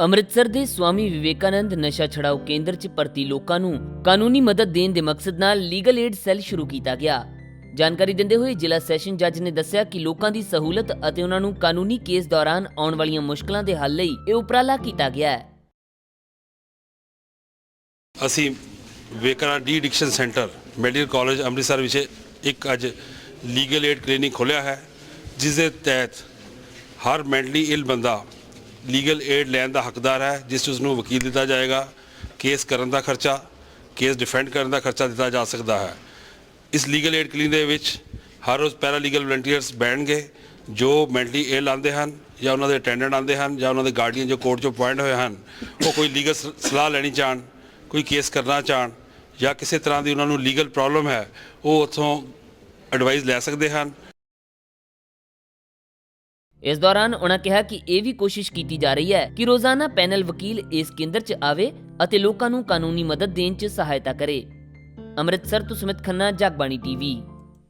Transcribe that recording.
ਅੰਮ੍ਰਿਤਸਰ ਦੇ ਸਵਾਮੀ ਵਿਵੇਕਾਨੰਦ ਨਸ਼ਾ ਛਡਾਊ ਕੇਂਦਰ 'ਚ ਭਰਤੀ ਲੋਕਾਂ ਨੂੰ ਕਾਨੂੰਨੀ ਮਦਦ ਦੇਣ ਦੇ ਮਕਸਦ ਨਾਲ ਲੀਗਲ ਏਡ ਸੈੱਲ ਸ਼ੁਰੂ ਕੀਤਾ ਗਿਆ। ਜਾਣਕਾਰੀ ਦਿੰਦੇ ਹੋਏ ਜ਼ਿਲ੍ਹਾ ਸੈਸ਼ਨ ਜੱਜ ਨੇ ਦੱਸਿਆ ਕਿ ਲੋਕਾਂ ਦੀ ਸਹੂਲਤ ਅਤੇ ਉਹਨਾਂ ਨੂੰ ਕਾਨੂੰਨੀ ਕੇਸ ਦੌਰਾਨ ਆਉਣ ਵਾਲੀਆਂ ਮੁਸ਼ਕਲਾਂ ਦੇ ਹੱਲ ਲਈ ਇਹ ਉਪਰਾਲਾ ਕੀਤਾ ਗਿਆ ਹੈ। ਅਸੀਂ Vivekananda de addiction centre, medical college Amritsar ਵਿਖੇ ਇੱਕ ਅੱਜ ਲੀਗਲ ਏਡ ਕਲੀਨਿਕ ਖੋਲ੍ਹਿਆ ਹੈ, ਜਿਸ ਦੇ ਤਹਿਤ ਹਰ ਮੈਂਟਲੀ ਇਲ ਬੰਦਾ ਲੀਗਲ ਏਡ ਲੈਣ ਦਾ ਹੱਕਦਾਰ ਹੈ, ਜਿਸ 'ਚ ਉਸ ਨੂੰ ਵਕੀਲ ਦਿੱਤਾ ਜਾਏਗਾ, ਕੇਸ ਕਰਨ ਦਾ ਖਰਚਾ, ਕੇਸ ਡਿਫੈਂਡ ਕਰਨ ਦਾ ਖਰਚਾ ਦਿੱਤਾ ਜਾ ਸਕਦਾ ਹੈ। ਇਸ ਲੀਗਲ ਏਡ ਕਲੀਨਿਕ ਦੇ ਵਿੱਚ ਹਰ ਰੋਜ਼ ਪੈਰਾ ਲੀਗਲ ਵਲੰਟੀਅਰਸ ਬੈਠਣਗੇ, ਜੋ ਮੈਂਟਲੀ ਇਲ ਆਉਂਦੇ ਹਨ, ਜਾਂ ਉਹਨਾਂ ਦੇ ਅਟੈਂਡੈਂਟ ਆਉਂਦੇ ਹਨ, ਜਾਂ ਉਹਨਾਂ ਦੇ ਗਾਰਡੀਅਨ ਜੋ ਕੋਰਟ 'ਚੋਂ ਅਪਾਇੰਟ ਹੋਏ ਹਨ, ਉਹ ਕੋਈ ਲੀਗਲ ਸਲਾਹ ਲੈਣੀ ਚਾਹਣ, ਕੋਈ ਕੇਸ ਕਰਨਾ ਚਾਹਣ, ਜਾਂ ਕਿਸੇ ਤਰ੍ਹਾਂ ਦੀ ਉਹਨਾਂ ਨੂੰ ਲੀਗਲ ਪ੍ਰੋਬਲਮ ਹੈ, ਉਹ ਉੱਥੋਂ ਐਡਵਾਈਸ ਲੈ ਸਕਦੇ ਹਨ ਇਸ ਦੌਰਾਨ ਉਹਨਾਂ ਕਿਹਾ ਕਿ ਇਹ ਵੀ ਕੋਸ਼ਿਸ਼ ਕੀਤੀ ਜਾ ਰਹੀ ਹੈ ਕਿ ਰੋਜ਼ਾਨਾ ਪੈਨਲ ਵਕੀਲ ਇਸ ਕੇਂਦਰ 'ਚ ਆਵੇ ਅਤੇ ਲੋਕਾਂ ਨੂੰ ਕਾਨੂੰਨੀ ਮਦਦ ਦੇਣ 'ਚ ਸਹਾਇਤਾ ਕਰੇ। ਅੰਮ੍ਰਿਤਸਰ ਤੋਂ ਸੁਮਿਤ ਖੰਨਾ, ਜਗਬਾਣੀ ਟੀਵੀ।